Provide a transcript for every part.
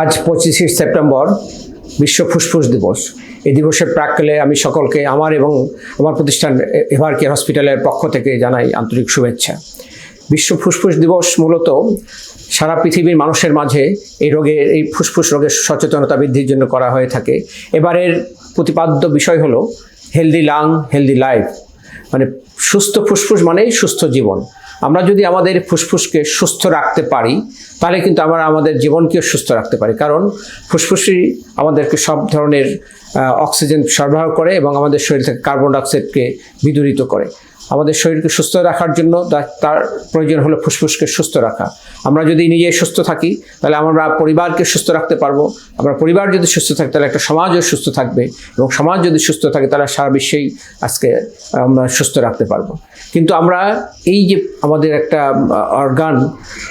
আজ পঁচিশে সেপ্টেম্বর বিশ্ব ফুসফুস দিবস। এই দিবসের প্রাককালে আমি সকলকে আমার এবং আমার প্রতিষ্ঠান এভার কেয়ার হসপিটালের পক্ষ থেকে জানাই আন্তরিক শুভেচ্ছা। বিশ্ব ফুসফুস দিবস মূলত সারা পৃথিবীর মানুষের মাঝে এই রোগের এই ফুসফুস রোগের সচেতনতা বৃদ্ধির জন্য করা হয়ে থাকে। এবারের প্রতিপাদ্য বিষয় হলো হেলদি লাং হেলদি লাইফ মানে সুস্থ ফুসফুস মানেই সুস্থ জীবন। আমরা যদি আমাদের ফুসফুসকে সুস্থ রাখতে পারি, তাহলে কিন্তু আমরা আমাদের জীবনকেও সুস্থ রাখতে পারি। কারণ ফুসফুসই আমাদেরকে সব ধরনের অক্সিজেন সরবরাহ করে এবং আমাদের শরীর থেকে কার্বন ডাইঅক্সাইডকে বিদূরিত করে। আমাদের শরীরকে সুস্থ রাখার জন্য তার প্রয়োজন হলো ফুসফুসকে সুস্থ রাখা। আমরা যদি নিজে সুস্থ থাকি, তাহলে আমরা পরিবারকে সুস্থ রাখতে পারব। আমরা পরিবার যদি সুস্থ থাকে, তাহলে একটা সমাজও সুস্থ থাকবে এবং সমাজ যদি সুস্থ থাকে, তাহলে সারা বিশ্বেই আজকে আমরা সুস্থ রাখতে পারব। কিন্তু আমরা এই যে আমাদের একটা অর্গান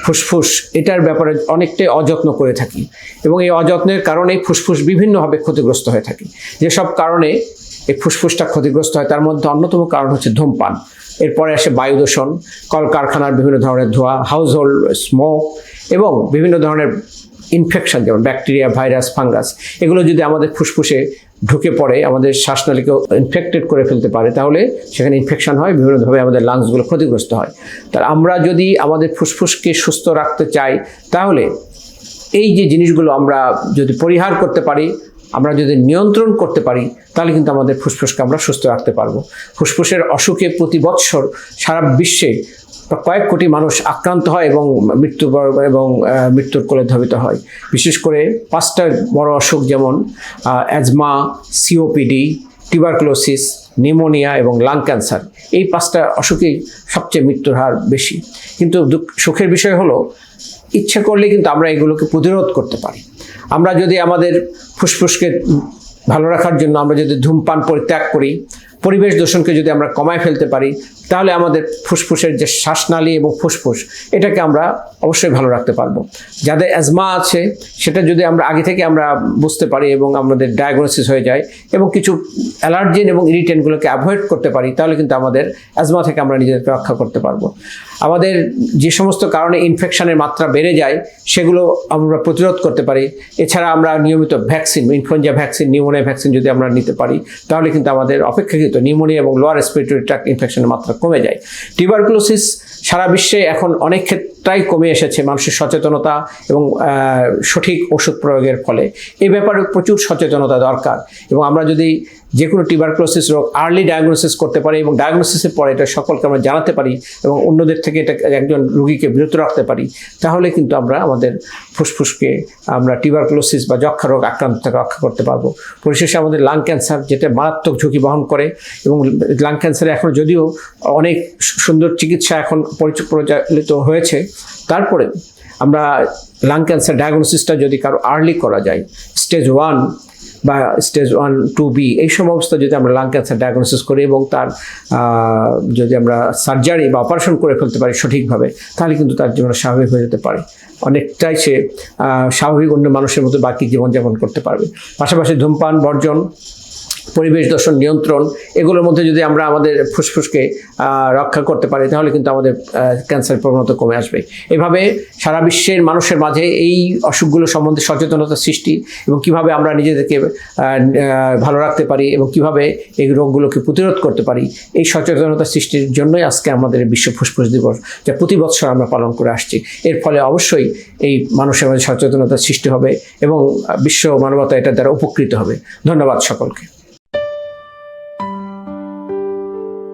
ফুসফুস, এটার ব্যাপারে অনেকটাই অযত্ন করে থাকি। এবং এই অযত্নের কারণে ফুসফুস বিভিন্নভাবে ক্ষতিগ্রস্ত হয়ে থাকে। যেসব কারণে এই ফুসফুসটা ক্ষতিগ্রস্ত হয়। তার মধ্যে অন্যতম কারণ হচ্ছে ধূমপান। এরপরে আসে বায়ু দূষণ, কলকারখানার বিভিন্ন ধরনের ধোঁয়া হাউস হোল্ড স্মোক এবং বিভিন্ন ধরনের ইনফেকশন যেমন ব্যাকটেরিয়া ভাইরাস ফাঙ্গাস এগুলো যদি আমাদের ফুসফুসে ঢুকে পড়ে, আমাদের শ্বাসনালীকে ইনফেক্টেড করে ফেলতে পারে, তাহলে সেখানে ইনফেকশন হয়, বিভিন্নভাবে আমাদের লাংসগুলো ক্ষতিগ্রস্ত হয়। তার আমরা যদি আমাদের ফুসফুসকে সুস্থ রাখতে চাই, তাহলে এই যে জিনিসগুলো আমরা যদি পরিহার করতে পারি আমরা যদি নিয়ন্ত্রণ করতে পারি, তাহলে কিন্তু আমাদের ফুসফুসকে আমরা সুস্থ রাখতে পারব। ফুসফুসের অসুখে প্রতি বৎসর সারা বিশ্বে কয়েক কোটি মানুষ আক্রান্ত হয় এবং মৃত্যু এবং মৃত্যুর কোলে ধাবিত হয়। বিশেষ করে পাঁচটা বড় অসুখ যেমন অ্যাজমা সিওপিডি টিউবারকুলোসিস নিউমোনিয়া এবং লাং ক্যান্সার এই পাঁচটা অসুখেই সবচেয়ে মৃত্যুর হার বেশি। কিন্তু সুখের বিষয় হলো, ইচ্ছে করলে কিন্তু আমরা এগুলোকে প্রতিরোধ করতে পারি। আমরা যদি আমাদের ফুসফুসকে ভালো রাখার জন্য আমরা যদি ধূমপান পরিত্যাগ করি পরিবেশ দূষণকে যদি আমরা কমায় ফেলতে পারি, তাহলে আমাদের ফুসফুসের যে শ্বাসনালী এবং ফুসফুস, এটাকে আমরা অবশ্যই ভালো রাখতে পারব। যাদের অ্যাজমা আছে, সেটা যদি আমরা আগে থেকে আমরা বুঝতে পারি এবং আমাদের ডায়াগনোসিস হয়ে যায় এবং কিছু অ্যালার্জেন এবং ইরিটেন্টগুলোকে অ্যাভয়েড করতে পারি, তাহলে কিন্তু আমাদের অ্যাজমা থেকে আমরা নিজেদেরকে রক্ষা করতে পারব। আমাদের যে সমস্ত কারণে ইনফেকশনের মাত্রা বেড়ে যায়, সেগুলো আমরা প্রতিরোধ করতে পারি। এছাড়া আমরা নিয়মিত vaccine influenza vaccine pneumonia vaccine যদি আমরা নিতে পারি, তাহলে কিন্তু আমাদের অপেক্ষাকৃত নিউমোনিয়া এবং লোয়ার রেসপিরেটরি ট্র্যাক্ট ইনফেকশনের মাত্রা কমে যায়। টিউবারকুলোসিস সারা বিশ্বে এখন অনেক ক্ষেত্রেই কমে এসেছে মানুষের সচেতনতা এবং সঠিক ওষুধ প্রয়োগের ফলে। এ ব্যাপারে প্রচুর সচেতনতা দরকার এবং আমরা যদি যে কোনো টিউবারকুলোসিস রোগ আর্লি ডায়াগনোসিস করতে পারি এবং ডায়াগনোসিসের পরে এটা সকলকে আমরা জানাতে পারি এবং অন্যদের থেকে এটা একজন রুগীকে বিরত রাখতে পারি, তাহলে কিন্তু আমরা আমাদের ফুসফুসকে আমরা টিউবারকুলোসিস বা যক্ষা রোগ আক্রান্ত থেকে রক্ষা করতে পারব। পরিশেষে আমাদের লাং ক্যান্সার যেটা মারাত্মক ঝুঁকি বহন করে এবং লাং ক্যান্সারে এখন যদিও অনেক সুন্দর চিকিৎসা এখন পরিচ- প্রচলিত হয়েছে, তারপরে আমরা লাং ক্যান্সার ডায়াগনোসিসটা যদি কারও আর্লি করা যায় স্টেজ ওয়ান বা স্টেজ ওয়ান টু বি এই সব অবস্থা যদি আমরা লাং ক্যান্সার ডায়াগনোসিস করি এবং তার যদি আমরা সার্জারি বা অপারেশন করে ফেলতে পারি সঠিকভাবে, তাহলে কিন্তু তার জীবন স্বাভাবিক হয়ে যেতে পারে। অনেকটাই সে স্বাভাবিক অন্য মানুষের মতো বাকি জীবনযাপন করতে পারবে। পাশাপাশি ধূমপান, বর্জন পরিবেশ দূষণ নিয়ন্ত্রণ, এগুলোর মধ্যে যদি আমরা আমাদের ফুসফুসকে রক্ষা করতে পারি, তাহলে কিন্তু আমাদের ক্যান্সার প্রবণতা কমে আসবে। এভাবে সারা বিশ্বের মানুষের মাঝে এই অসুখগুলো সম্বন্ধে সচেতনতা সৃষ্টি এবং কীভাবে আমরা নিজেদেরকে ভালো রাখতে পারি এবং কীভাবে এই রোগগুলোকে প্রতিরোধ করতে পারি, এই সচেতনতা সৃষ্টির জন্যই আজকে আমাদের বিশ্ব ফুসফুস দিবস, যা প্রতি বছর আমরা পালন করে আসছি। এর ফলে অবশ্যই এই মানুষের মাঝে সচেতনতা সৃষ্টি হবে এবং বিশ্ব মানবতা এটার দ্বারা উপকৃত হবে। ধন্যবাদ সকলকে।